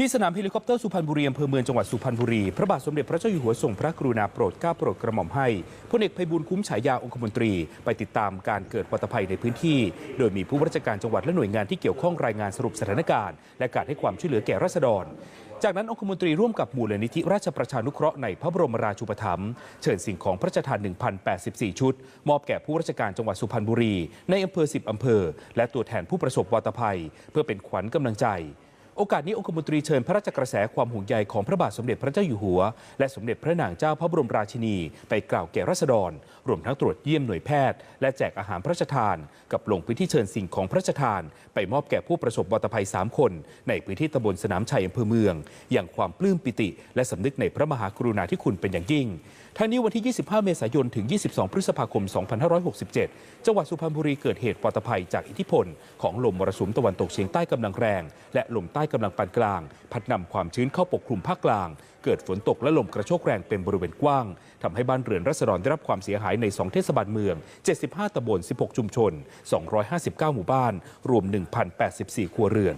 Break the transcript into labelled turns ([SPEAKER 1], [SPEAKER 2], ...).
[SPEAKER 1] ที่สนามเฮลิคอปเตอร์สุพรรณบุรีอำเภอเมืองจังหวัดสุพรรณบุรี พระบาทสมเด็จพระเจ้าอยู่หัวทรงพระกรุณาโปรดเกล้าโปรดกระหม่อมให้พลเอกไพบูลคุ้มฉายาองคมนตรี ไปติดตามการเกิดวัตภัยในพื้นที่ โดยมีผู้ราชการจังหวัดและหน่วยงานที่เกี่ยวข้องรายงานสรุปสถานการณ์ และการให้ความช่วยเหลือแก่ราษฎร จากนั้นองคมนตรีร่วมกับมูลนิธิราชประชานุเคราะห์ในพระบรมราชูปถัมภ์เชิญสิ่งของพระราชทาน 1,084 ชุด มอบแก่ผู้ราชการจังหวัดสุพรรณบุรี ในอำเภอ 10 อำเภอ และตัวแทนผู้ประสบวัตภัย เพื่อเป็นขวัญกำลังใจ โอกาสนี้องคมนตรีเชิญพระราชกระแสความห่วงใยของพระบาทสมเด็จพระเจ้าอยู่หัว และสมเด็จพระนางเจ้าพระบรมราชินี ไปกล่าวแก่ราษฎร รวมทั้งตรวจเยี่ยมหน่วยแพทย์ และแจกอาหารพระราชทาน กับลงพื้นที่เชิญสิ่งของพระราชทาน ไปมอบแก่ผู้ประสบวัตภัย 3 คน ในพื้นที่ตำบลสนามชัยอำเภอเมือง อย่างความปลื้มปิติ และสำนึกในพระมหากรุณาธิคุณเป็นอย่างยิ่งทั้งนี้วันที่ 25 เมษายน ถึง 22 พฤษภาคม 2567 จังหวัดสุพรรณบุรีเกิดเหตุวัตภัยจากอิทธิพลของลมมรสุมตะวันตกเฉียงใต้กำลังแรง และลมใต้กำลังปานกลาง พัดนำความชื้นเข้าปกคลุมภาคกลาง เกิดฝนตกและลมกระโชกแรงเป็นบริเวณกว้างทำให้บ้านเรือนรัศดรได้รับความเสียหายใน 2 เทศบาลเมือง 75ตำบล 16 ชุมชน 259 หมู่บ้าน รวม 1,084 ครัวเรือน